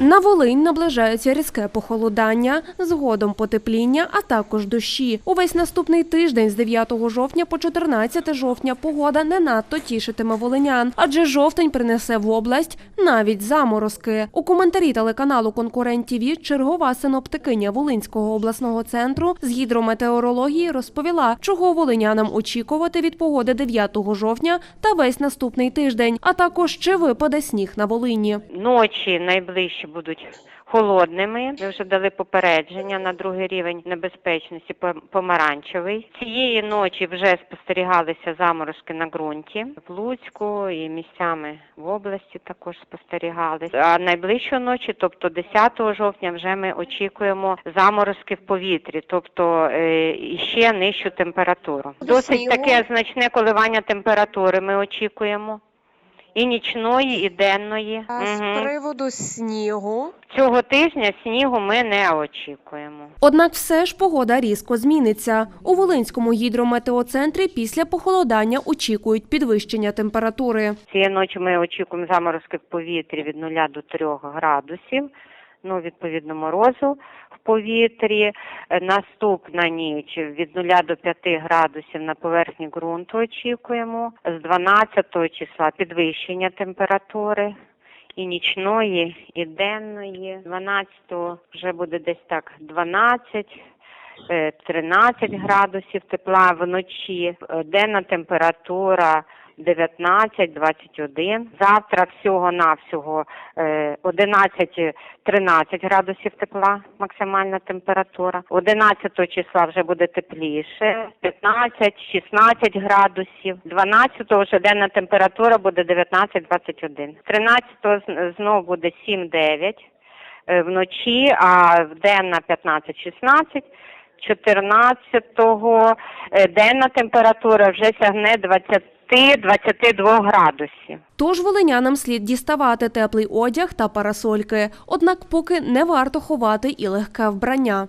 На Волинь наближається різке похолодання, згодом потепління, а також дощі. Увесь наступний тиждень з 9 жовтня по 14 жовтня погода не надто тішитиме волинян, адже жовтень принесе в область навіть заморозки. У коментарі телеканалу Конкурент ТІВІ чергова синоптикиня Волинського обласного центру з гідрометеорології розповіла, чого волинянам очікувати від погоди 9 жовтня та весь наступний тиждень, а також чи випаде сніг на Волині. Ночі найближчі будуть холодними. Ми вже дали попередження на другий рівень небезпечності пом- помаранчевий. Цієї ночі вже спостерігалися заморозки на ґрунті в Луцьку і місцями в області також спостерігалися. А найближчої ночі, тобто 10 жовтня, вже ми очікуємо заморозки в повітрі, тобто е, ще нижчу температуру. Досить таке значне коливання температури ми очікуємо. І нічної, і денної. А з приводу снігу. Цього тижня снігу ми не очікуємо. Однак все ж погода різко зміниться. У Волинському гідрометеоцентрі після похолодання очікують підвищення температури. Цієї ночі ми очікуємо заморозки в повітрі від 0 до 3 градусів. Ну, відповідно, морозу в повітрі. Е, Наступна ніч від 0 до 5 градусів на поверхні ґрунту очікуємо. З 12 числа підвищення температури і нічної, і денної. 12 вже буде десь так 12. е, 13 градусів тепла вночі, Е, денна температура 19-21. Завтра всього-навсього е, 11-13 градусів тепла, максимальна температура. 11 числа вже буде тепліше, 15-16 градусів. 12 вже денна температура буде 19-21. 13 з- знову буде 7-9 е, вночі, а вденна 15-16. 14-го е, денна температура вже сягне 20-22 градусів. Тож волинянам слід діставати теплий одяг та парасольки. Однак поки не варто ховати і легке вбрання.